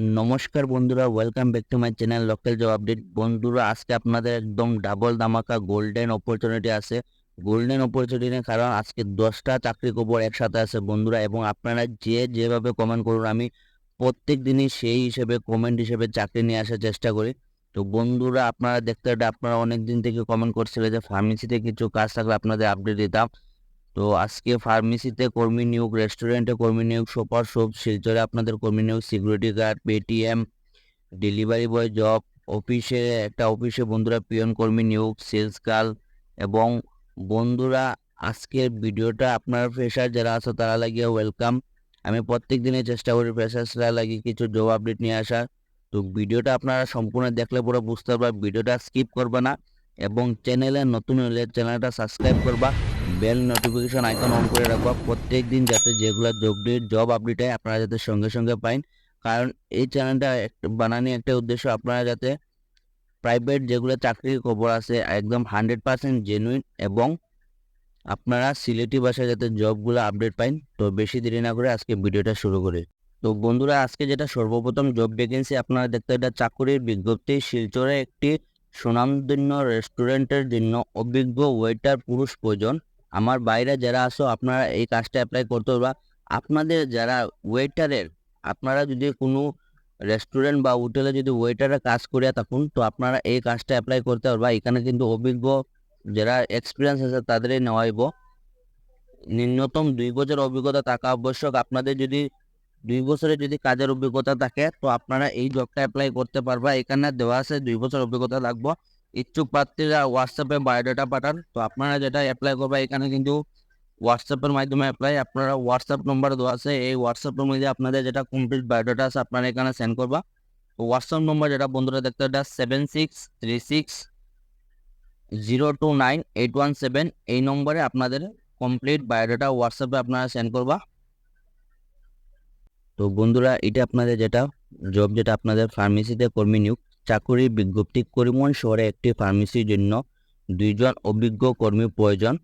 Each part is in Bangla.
নমস্কার বন্ধুরা welcome back to my channel local job update বন্ধুরা, আজকে আপনাদের একদম ডাবল দামাকা গোল্ডেন অপরচুনিটি আছে। গোল্ডেন অপরচুনিটি কারণ আজকে দশটা চাকরি খবর একসাথে আছে বন্ধুরা এবং আপনারা যে যেভাবে কমেন্ট করুন, আমি প্রত্যেক দিনই সেই হিসেবে কমেন্ট হিসেবে চাকরি নিয়ে আসার চেষ্টা করি। তো বন্ধুরা, আপনারা দেখতে আপনারা অনেক দিন থেকে কমেন্ট করছিলেন যে ফার্মেসিতে কিছু কাজ থাকলে আপনাদের আপডেট দিতাম। তো আজকে ফার্মেসিতে কর্মী নিয়োগ রেস্টুরেন্টে কর্মী নিয়োগ সুপার শপ শিলচরে আপনাদের কর্মী নিয়োগ security guard Paytm delivery boy job অফিসে একটা অফিসে বন্ধুরা পিয়ন কর্মী নিয়োগ সেলস গার্ল এবং বন্ধুরা আজকের ভিডিওটা আপনার ফ্রেশার যারা আছে তারা লাগিয়ে ওয়েলকাম আমি প্রত্যেক দিনে চেষ্টা করি ফ্রেশার্সরা লাগিয়ে কিছু জব আপডেট নিয়ে আসার। তো ভিডিওটা আপনারা সম্পূর্ণ দেখলে পুরো বুঝতে পারবা ভিডিওটা স্কিপ করবে না এবং চ্যানেলে নতুন হলে চ্যানেলটা সাবস্ক্রাইব করবা। বেল নোটিফিকেশন আইকন অন করে রাখবা। প্রত্যেক দিন যাতে যেগুলো জব জব আপডেট হয়, আপনারা যাতে সঙ্গে সঙ্গে পাইন। কারণ এই চ্যানেলটা বানানি একটা উদ্দেশ্য আপনারা যাতে প্রাইভেট যেগুলো চাকরির খবর আছে, একদম হান্ড্রেড পার্সেন্ট জেনুইন এবং আপনারা সিলেটি ভাষায় যাতে জবগুলো আপডেট পাইন। তো বেশি দেরি না করে আজকে ভিডিওটা শুরু করি। তো বন্ধুরা, আজকে যেটা সর্বপ্রথম জব ভ্যাকেন্সি আপনারা দেখতে এটা চাকুরির বিজ্ঞপ্তি, শিলচরে একটি সুনামধন্য রেস্টুরেন্টের জন্য অভিজ্ঞ ওয়েটার পুরুষ প্রয়োজন। আমার বাইরে যারা আসো আপনারা এই কাজটা অ্যাপ্লাই করতে পারবা। আপনাদের যারা ওয়েটারের আপনারা যদি কোনো রেস্টুরেন্ট বা হোটেলে যদি ওয়েটারে কাজ করিয়া থাকুন, তো আপনারা এই কাজটা অ্যাপ্লাই করতে পারবা। এখানে কিন্তু অভিজ্ঞ যারা এক্সপিরিয়েন্স আছে, তাদেরই নেওয়া হইব। ন্যূনতম দুই বছর অভিজ্ঞতা থাকা আবশ্যক। আপনাদের যদি দুই বছরের যদি কাজের অভিজ্ঞতা থাকে, তো আপনারা এই জবটা অ্যাপ্লাই করতে পারবা। এখানে দেওয়া আছে দুই বছর অভিজ্ঞতা লাগবে ইচ্ছুক প্রার্থীরা হোয়াটসঅ্যাপে বায়োডাটা পাঠান। তো আপনারা যেটা অ্যাপ্লাই করবা, এখানে কিন্তু হোয়াটসঅ্যাপের মাধ্যমে অ্যাপ্লাই আপনারা হোয়াটসঅ্যাপ নম্বর দেওয়া আছে। এই হোয়াটসঅ্যাপ মধ্যে আপনাদের যেটা কমপ্লিট বায়োডাটা আছে, আপনারা এখানে সেন্ড করবা। হোয়াটসঅ্যাপ নম্বর যেটা বন্ধুরা দেখতে এটা seven six three six zero two nine eight one seven এই নম্বরে আপনাদের কমপ্লিট বায়োডাটা হোয়াটসঅ্যাপে আপনারা সেন্ড করবা। তো বন্ধুরা, এটা আপনাদের যেটা জব যেটা আপনাদের ফার্মেসিতে কর্মী নিয়োগ। চাকুরি বিজ্ঞপ্তি করিমগঞ্জ শহরে একটি ফার্মেসির জন্য। দুইজন অভিজ্ঞ কর্মী প্রয়োজন।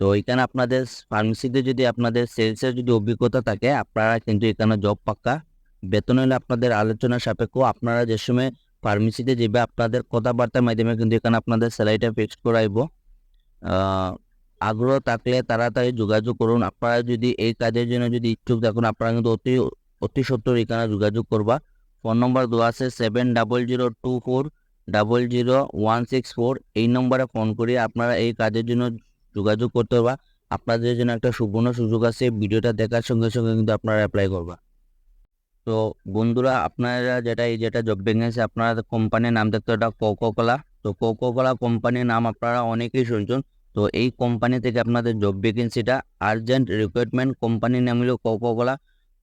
তো এখানে আপনাদের ফার্মেসিতে যদি আপনাদের সেলসের যদি অভিজ্ঞতা থাকে, আপনারা কিন্তু এখানে জব পাক্কা। বেতন হলে আপনাদের আলোচনা সাপেক্ষ। আপনারা যে সময় ফার্মেসিতে যাবে আপনাদের কথাবার্তার মাধ্যমে কিন্তু এখানে আপনাদের স্যালারিটা ফিক্সড করাইব। আগ্রহ থাকলে তাড়াতাড়ি যোগাযোগ করুন। আপনারা যদি এই কাজের জন্য যদি ইচ্ছুক থাকুন, আপনারা কিন্তু অতি অতি সত্তর এখানে যোগাযোগ করবা। ফোন নম্বর দেওয়া আছে seven double zero two four double zero one six four. এই নম্বরে ফোন করে আপনারা এই কাজের জন্য যোগাযোগ করতে পারবা। আপনাদের জন্য একটা সুবর্ণ সুযোগ আছে, ভিডিওটা দেখার সঙ্গে সঙ্গে কিন্তু আপনারা অ্যাপ্লাই করবা। তো বন্ধুরা, আপনারা যেটা, এই যেটা জব ভ্যাকেন্সি আপনারা কোম্পানির নাম দেখতে এটা কোকোকোলা তো কোকোকোলা কোম্পানির নাম আপনারা অনেকেই শুনছেন। তো এই কোম্পানি থেকে আপনাদের জব ভ্যাকেন্সিটা আর্জেন্ট রিক্রুটমেন্ট কোম্পানির নাম হলো কোকোকোলা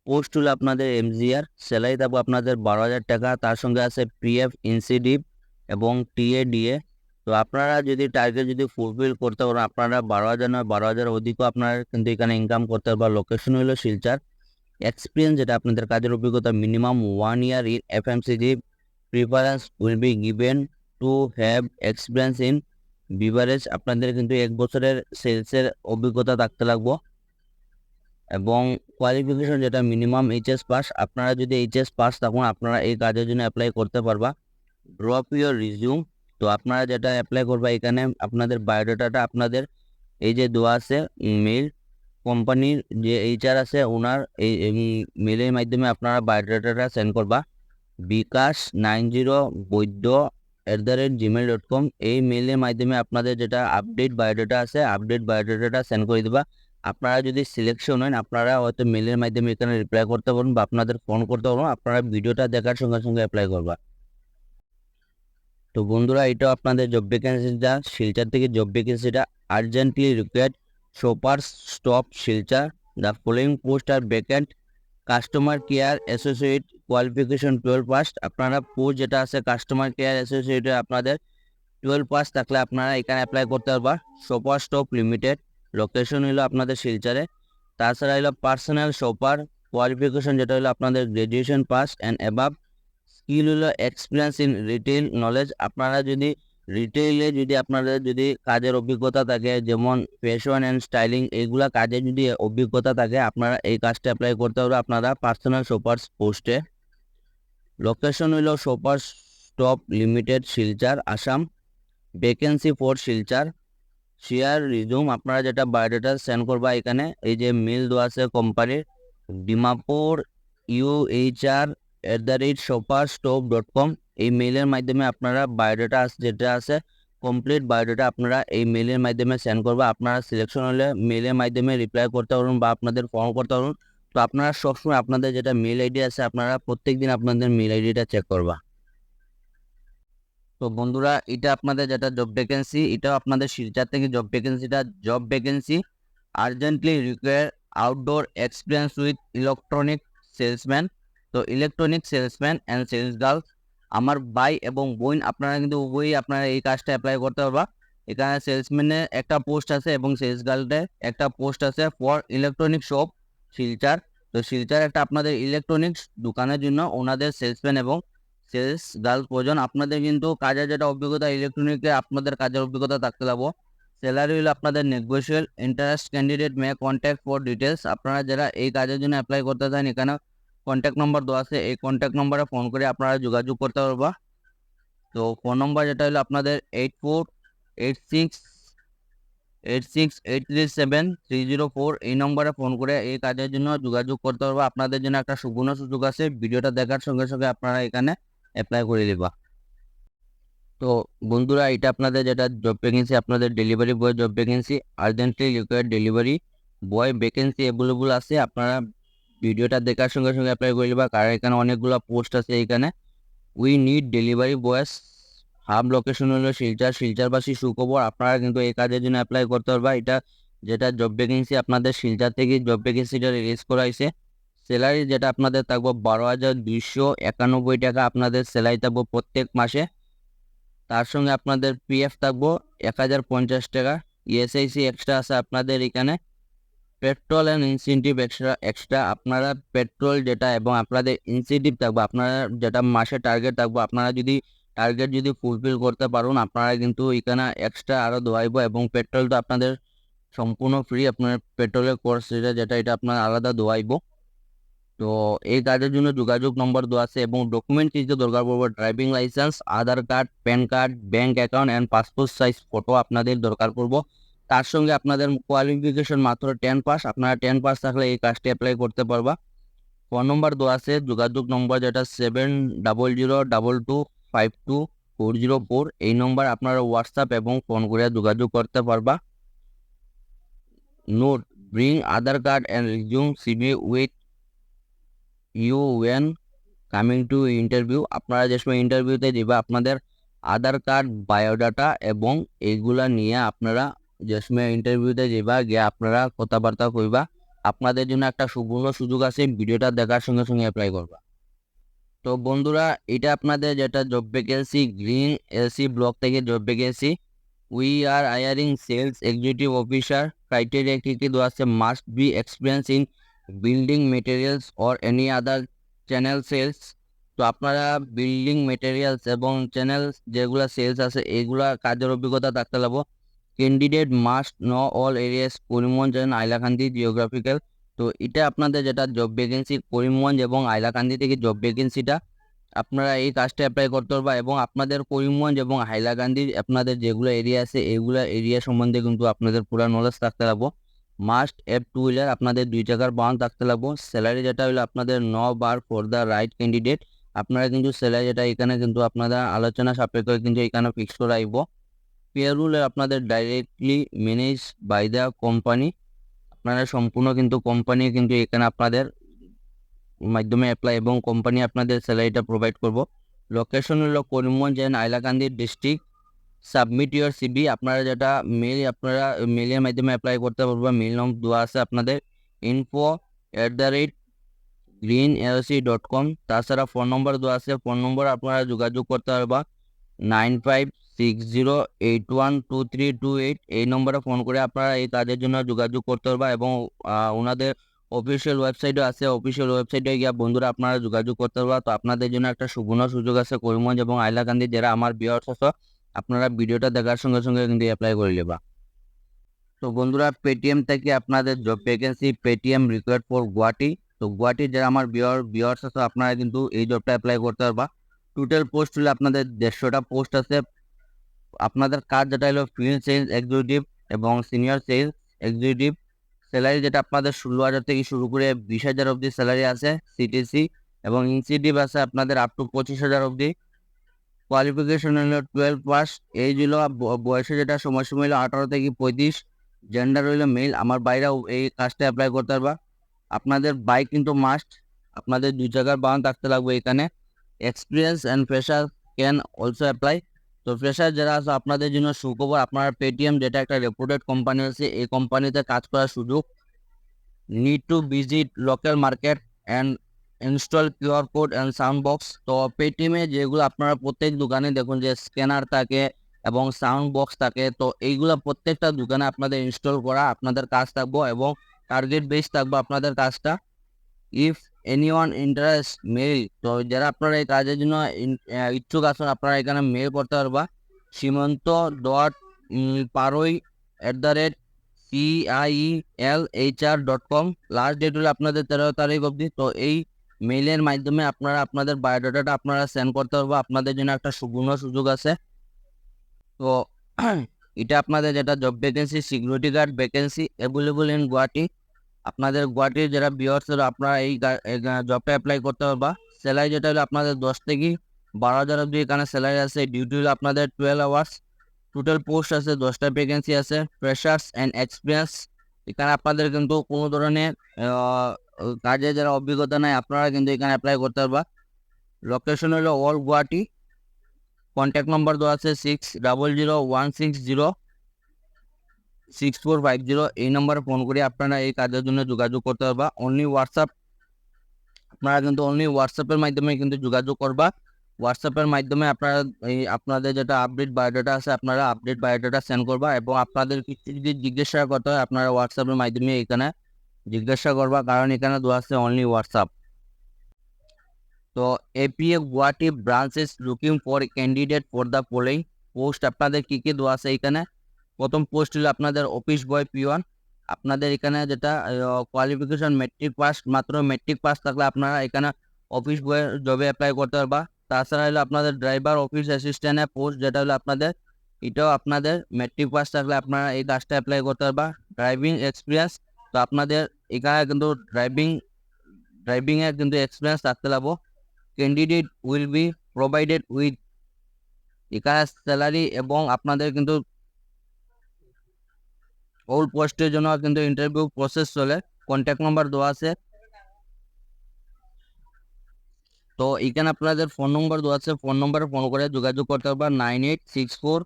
পোস্ট হলো আপনাদের এমজিআর। স্যালারি থাকবে আপনাদের বারো হাজার টাকা। তার সঙ্গে আছে পিএফ ইনসিডিভ এবং টিএ ডিএ তো আপনারা যদি টার্গেট যদি ফুলফিল করতে পারেন, আপনারা বারো হাজার নয়, বারো হাজার অধিকও আপনারা কিন্তু এখানে ইনকাম করতে পারবেন। লোকেশন হলো শিলচার। এক্সপিরিয়েন্স যেটা আপনাদের কাজের অভিজ্ঞতা minimum one year in F M CG preference will be given to have experience in beverage আপনাদের কিন্তু এক বছরের সেলসের অভিজ্ঞতা থাকতে লাগবো। এবং কোয়ালিফিকেশন যেটা মিনিমাম এইচএস পাস আপনারা যদি এইচএস পাস থাকুন, আপনারা এই কাজের জন্য অ্যাপ্লাই করতে পারবা। ড্রপ ইউর রিজিউম তো আপনারা যেটা অ্যাপ্লাই করবা এখানে, আপনাদের বায়োডাটাটা আপনাদের এই যে দেওয়া আছে মেল কোম্পানির যে এইচআর আছে, ওনার এই মেলের মাধ্যমে আপনারা বায়োডাটাটা সেন্ড করবা। Bikash nine zero Baidya at the rate gmail dot com এই মেলের মাধ্যমে আপনাদের যেটা আপডেট বায়োডাটা আছে আপডেট বায়োডাটাটা সেন্ড করে দেবা। আপনারা যদি সিলেকশন হয় আপনারা হয়তো মেলের মাধ্যমে এখানে রিপ্লাই করতে পারবেন বা আপনাদের ফোন করতে পারবেন। আপনারা ভিডিওটা দেখার সঙ্গে সঙ্গে অ্যাপ্লাই করবা। তো বন্ধুরা এটা আপনাদের জব ভ্যাকেন্সিটা শিলচার থেকে job ভ্যাকেন্সিটা urgently required super stop Silchar. The following post are vacant customer care associate qualification twelve pass আপনারা পোস্ট যেটা আছে কাস্টমার কেয়ার অ্যাসোসিয়েটে আপনাদের টুয়েলভ পাস থাকলে আপনারা এখানে অ্যাপ্লাই করতে পারবা। সুপার স্টপ লিমিটেড লোকেশন হলো আপনাদের শিলচারে। তাছাড়া হলো পার্সোনাল শপার কোয়ালিফিকেশন যেটা হলো আপনাদের graduation pass and above skill হলো এক্সপিরিয়েন্স ইন রিটেল নলেজ আপনারা যদি রিটেইলে যদি আপনাদের যদি কাজের অভিজ্ঞতা থাকে, যেমন ফ্যাশন অ্যান্ড স্টাইলিং এইগুলা কাজে যদি অভিজ্ঞতা থাকে, আপনারা এই কাজটা অ্যাপ্লাই করতে পারবে আপনারা পার্সোনাল শপার্স পোস্টে লোকেশন হইল super stop limited Silchar Assam vacancy for Silchar. Share resume আপনারা যেটা বায়োডাটা সেন্ড করবা এখানে, এই যে মেল দেওয়া আছে কোম্পানির Dimapur UHR at the rate super stop dot com এই মেলের মাধ্যমে আপনারা বায়োডাটা যেটা আছে কমপ্লিট বায়োডাটা আপনারা এই মেলের মাধ্যমে সেন্ড করবা। আপনারা সিলেকশন হলে মেলের মাধ্যমে রিপ্লাই করতে পারুন বা আপনাদের ফর্ম করতে পারুন। তো আপনারা সবসময় আপনাদের যেটা মেল আইডি আছে, আপনারা প্রত্যেকদিন আপনাদের মেল আইডিটা চেক করবা। তো বন্ধুরা, এটা আপনাদের যেটা জব ভ্যাকেন্সি এটাও আপনাদের শিলচার থেকে job ভ্যাকেন্সিটা job vacancy urgently require outdoor experience with electronic salesman তো electronic salesman and sales girls আমার ভাই এবং বোন, আপনারা কিন্তু উভয়ই আপনারা এই কাজটা অ্যাপ্লাই করতে পারবা। এখানে সেলসম্যানের একটা পোস্ট আছে এবং সেলস গার্লের একটা পোস্ট আছে ফর ইলেকট্রনিক শপ শিলচার। তো শিলচার একটা আপনাদের ইলেকট্রনিক্স দোকানের জন্য ওনাদের সেলসম্যান এবং সেলস গার্ল প্রয়োজন। আপনাদের কিন্তু কাজের যেটা অভিজ্ঞতা ইলেকট্রনিকে আপনাদের কাজের অভিজ্ঞতা থাকতে লাগবো। স্যালারি হলো আপনাদের negotiable interest candidate may contact for details আপনারা যারা এই কাজের জন্য অ্যাপ্লাই করতে চান এখানে কন্ট্যাক্ট নম্বর দেওয়া আছে। এই কন্ট্যাক্ট নম্বরে ফোন করে আপনারা যোগাযোগ করতে পারবা। তো ফোন নম্বর যেটা হলো আপনাদের eight four eight six eight six eight three seven three zero four এই নম্বরে ফোন করে এই কাজের জন্য যোগাযোগ করতে পারবা। আপনাদের জন্য একটা সুবর্ণ সুযোগ আছে। ভিডিওটা দেখার সঙ্গে সঙ্গে আপনারা এখানে অ্যাপ্লাই করে দিবা। তো বন্ধুরা, এটা আপনাদের যেটা জব ভ্যাকেন্সি আপনাদের delivery boy job vacancy urgently required delivery boy vacancy available আছে। আপনারা ভিডিওটা দেখার সঙ্গে সঙ্গে অ্যাপ্লাই করে দিবা, কারণ এখানে অনেকগুলো পোস্ট আছে এখানে। We need delivery boys hub location হলো শিলচার, শিলচারবাসী সুখবর। আপনারা কিন্তু এই কাজের জন্য অ্যাপ্লাই করতে পারবা। এটা যেটা জব ভ্যাকেন্সি আপনাদের শিলচার থেকে জব ভ্যাকেন্সিটা রিলিজ করা হয়েছে। স্যালারি যেটা আপনাদের থাকব বারো হাজার দুইশো একানব্বই টাকা আপনাদের স্যালারি থাকব প্রত্যেক মাসে। তার সঙ্গে আপনাদের পিএফ থাকব এক হাজার পঞ্চাশ টাকা। ইএসআইসি এক্সট্রা আছে আপনাদের এখানে। Petrol and incentive extra extra আপনারা পেট্রোল যেটা এবং আপনাদের ইনসেন্টিভ থাকব, আপনারা যেটা মাসে টার্গেট থাকব, আপনারা যদি টার্গেট যদি ফুলফিল করতে পারুন, আপনারা কিন্তু এখানে এক্সট্রা আরও দোয়াইব এবং পেট্রোল তো আপনাদের সম্পূর্ণ ফ্রি আপনার পেট্রোলের কোর্স যেটা যেটা এটা আপনার আলাদা দোয়াইব। তো এই কাজের জন্য যোগাযোগ নম্বর দেওয়া আছে এবং ডকুমেন্ট কিছু দরকার পড়বে? Driving license Aadhaar card PAN card bank account and passport size photo আপনাদের দরকার পড়ব। তার সঙ্গে আপনাদের কোয়ালিফিকেশন মাত্র টেন পাস আপনারা টেন পাস থাকলে এই কাজটি অ্যাপ্লাই করতে পারবা। ফোন নম্বর দেওয়া আছে, যোগাযোগ নম্বর যেটা seven double zero double two five two four zero four এই নম্বর আপনারা হোয়াটসঅ্যাপ এবং ফোন করে যোগাযোগ করতে পারবা। Note bring Aadhaar card and resume CV with you when coming to interview আপনারা যে সময় ইন্টারভিউতে যাবে আপনাদের আধার কার্ড বায়োডাটা এবং এইগুলা নিয়ে আপনারা যে সময় ইন্টারভিউতে যাবা গিয়ে আপনারা কথাবার্তা কইবা। আপনাদের জন্য একটা সুবর্ণ সুযোগ আছে, ভিডিওটা দেখার সঙ্গে সঙ্গে অ্যাপ্লাই করবা। তো বন্ধুরা, এটা আপনাদের যেটা job vacancy green LC block থেকে job vacancy we are hiring sales executive officer criteria কী কী দেওয়া আছে must be experience in building materials or any other channel sales তো আপনারা বিল্ডিং মেটেরিয়ালস এবং চ্যানেল যেগুলো সেলস আছে এইগুলা কাজের অভিজ্ঞতা থাকতে লাগবো candidate must know all areas Karimganj and Hailakandi geographical তো এটা আপনাদের যেটা জব ভ্যাকেন্সি করিমগঞ্জ এবং আইলাকান্দি থেকে জব ভ্যাকেন্সিটা আপনারা এই কাজটা অ্যাপ্লাই করতে পারবা এবং আপনাদের করিমগঞ্জ এবং হাইলাকান্দির আপনাদের যেগুলো এরিয়া আছে এইগুলো এরিয়া সম্বন্ধে কিন্তু আপনাদের পুরো নলেজ থাকতে লাগবো মাস্ট এফ টু হুইলার আপনাদের দুই টাকার বাউন থাকতে লাগবো। স্যালারি যেটা হলো আপনাদের no bar for the right candidate আপনারা কিন্তু স্যালারি যেটা, এখানে কিন্তু আপনারা আলোচনা সাপেক্ষে কিন্তু এখানে ফিক্স করে আইব পেয়ারুল আপনাদের directly manage by the company আপনারা সম্পূর্ণ কিন্তু কোম্পানি কিন্তু এখানে আপনাদের মাধ্যমে অ্যাপ্লাই এবং কোম্পানি আপনাদের স্যালারিটা প্রোভাইড করব। লোকেশন হলো Karimganj and Hailakandi district submit your CV আপনারা যেটা মেল আপনারা মেলের মাধ্যমে অ্যাপ্লাই করতে পারবেন মেল নাম দেওয়া আছে আপনাদের info at the rate green LC dot com তাছাড়া ফোন নম্বর দেওয়া আছে ফোন নম্বর আপনারা যোগাযোগ করতে পারবা nine five six zero eight one two three two eight এই নম্বরে ফোন করে আপনারা এই কাজের জন্য যোগাযোগ করতে পারবা এবং ওনাদের অফিসিয়াল ওয়েবসাইটও আছে অফিসিয়াল ওয়েবসাইটে গিয়ে বন্ধুরা আপনারা যোগাযোগ করতে পারবা। তো আপনাদের জন্য একটা সুবর্ণ সুযোগ আছে, করিমগঞ্জ এবং আইলাকান্দি যারা আমার বিয়ার আছে আপনারা ভিডিওটা দেখার সঙ্গে সঙ্গে কিন্তু অ্যাপ্লাই করে নেবা। তো বন্ধুরা পেটিএম থেকে আপনাদের job vacancy Paytm required for Guwahati তো গুয়াহাটির যারা আমার বিয়ার বিয়ার্স আছে, আপনারা কিন্তু এই জবটা অ্যাপ্লাই করতে পারবা। টোটাল পোস্ট হলে আপনাদের দেড়শোটা পোস্ট আছে। আপনাদের কাজ যেটা হলো ফিল্ড সেলস এক্সিকিউটিভ এবং সিনিয়র সেলস এক্সিকিউটিভ স্যালারি যেটা আপনাদের ষোলো হাজার থেকে শুরু করে বিশ হাজার অবধি স্যালারি আছে সিটিসি এবং ইনসিটিভ আছে আপনাদের আপ টু পঁচিশ হাজার অবধি। কোয়ালিফিকেশন হলো টুয়েলভ পাস এইজ হলো বয়সে যেটা সময় সময় হলো আঠারো থেকে পঁয়ত্রিশ জেন্ডার হইল মেল আমার বাইরেও এই কাজটা অ্যাপ্লাই করতে পারবা। আপনাদের বাইক কিন্তু মাস্ট আপনাদের দুই জায়গার বাহন থাকতে লাগবে এখানে। Experience and fresher can also apply তো ফ্রেশার যারা আছে, আপনাদের জন্য সুখবর, আপনার পেটিএম যেটা একটা রেপুটেড কোম্পানি আছে এই কোম্পানিতে কাজ করার সুযোগ। Need to visit local market and install QR code and sound box তো পেটিএমে যেগুলো আপনারা প্রত্যেক দোকানে দেখুন যে স্ক্যানার থাকে এবং সাউন্ড বক্স থাকে, তো এইগুলো প্রত্যেকটা দোকানে আপনাদের ইনস্টল করা আপনাদের কাজ থাকব এবং টার্গেট বেস থাকবে আপনাদের কাজটা। If any one interest mail তো যারা আপনারা এই কাজের জন্য ইচ্ছুক আছেন আপনারা এখানে মেল করতে পারবা। Simanta dot Parui at the rate C I L H R dot com last date হলো আপনাদের তেরো তারিখ অবধি। তো এই মেইলের মাধ্যমে আপনারা আপনাদের বায়োডাটাটা আপনারা সেন্ড করতে পারব। আপনাদের জন্য একটা সুবর্ণ সুযোগ আছে। তো এটা আপনাদের যেটা job vacancy security guard vacancy available in Guwahati আপনাদের গুয়াহাটির যারা বিয়ার্স আপনারা এই জবটা অ্যাপ্লাই করতে পারবা। স্যালারি যেটা হলো আপনাদের দশ থেকে বারো হাজার অব্দি এখানে স্যালারি আছে। ডিউটি হলো আপনাদের টুয়েলভ আওয়ার্স টোটাল পোস্ট আছে, দশটা ভ্যাকেন্সি আছে। ফ্রেশার্স অ্যান্ড এক্সপিরিয়েন্স এখানে আপনাদের কিন্তু কোনো ধরনের কাজে যারা অভিজ্ঞতা নাই, আপনারা কিন্তু এখানে অ্যাপ্লাই করতে পারবা। লোকেশন হলো অল গুয়াহাটি কন্ট্যাক্ট নম্বর দেওয়া আছে six double zero one six zero six four five zero এই নম্বরে ফোন করে আপনারা এই কাজের জন্য যোগাযোগ করতে পারবা। অনলি হোয়াটসঅ্যাপ আপনারা কিন্তু অনলি হোয়াটসঅ্যাপের মাধ্যমে কিন্তু যোগাযোগ করবা। হোয়াটসঅ্যাপের মাধ্যমে আপনারা এই আপনাদের যেটা আপডেট বায়োডাটা আছে, আপনারা আপডেট বায়োডাটা সেন্ড করবা এবং আপনাদের কিছু যদি জিজ্ঞাসা করতে হয় আপনারা হোয়াটসঅ্যাপের মাধ্যমে এখানে জিজ্ঞাসা করবা। কারণ এখানে দেওয়া আছে অনলি হোয়াটসঅ্যাপ তো APA Guwahati branch is looking for candidate for the following post আপনাদের কি কি দেওয়া আছে এখানে? প্রথম পোস্ট হলো আপনাদের অফিস বয় পিওন আপনাদের এখানে যেটা কোয়ালিফিকেশন মেট্রিক পাস মাত্র মেট্রিক পাস থাকলে আপনারা এখানে অফিস বয় জবে অ্যাপ্লাই করতে পারবা। তাছাড়া হলো আপনাদের ড্রাইভার অফিস অ্যাসিস্ট্যান্টের পোস্ট যেটা হলো আপনাদের, এটাও আপনাদের মেট্রিক পাস থাকলে আপনারা এই কাজটা অ্যাপ্লাই করতে পারবা। ড্রাইভিং এক্সপিরিয়েন্স তো আপনাদের এখানে কিন্তু ড্রাইভিং ড্রাইভিং এর কিন্তু এক্সপিরিয়েন্স থাকতে লাগবো candidate will be provided with এখানে স্যালারি এবং আপনাদের কিন্তু ওল পোস্টের জন্য কিন্তু ইন্টারভিউ প্রসেস চলে। কন্ট্যাক্ট নাম্বার দেওয়া আছে। তো এখানে আপনাদের ফোন নম্বর দেওয়া আছে। ফোন নম্বরে ফোন করে যোগাযোগ করতে পারবেন। Nine eight six four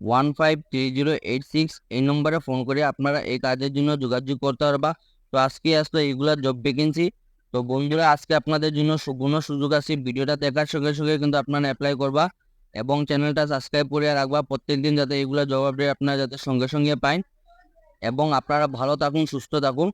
one five three zero eight six এই নম্বরে ফোন করে আপনারা এই কাজের জন্য যোগাযোগ করতে পারবা। তো আজকে আসতো এইগুলা জব ভ্যাকেন্সি তো বন্ধুরা, আজকে আপনাদের জন্য সুগুণ সুযোগ আছে। ভিডিওটা দেখার সঙ্গে সঙ্গে কিন্তু আপনারা অ্যাপ্লাই করবা এবং চ্যানেলটা সাবস্ক্রাইব করে রাখবা। প্রত্যেকদিন যাতে এইগুলা জব আপডেট আপনারা যাতে সঙ্গে সঙ্গে পান এবং আপনারা ভালো থাকুন, সুস্থ থাকুন।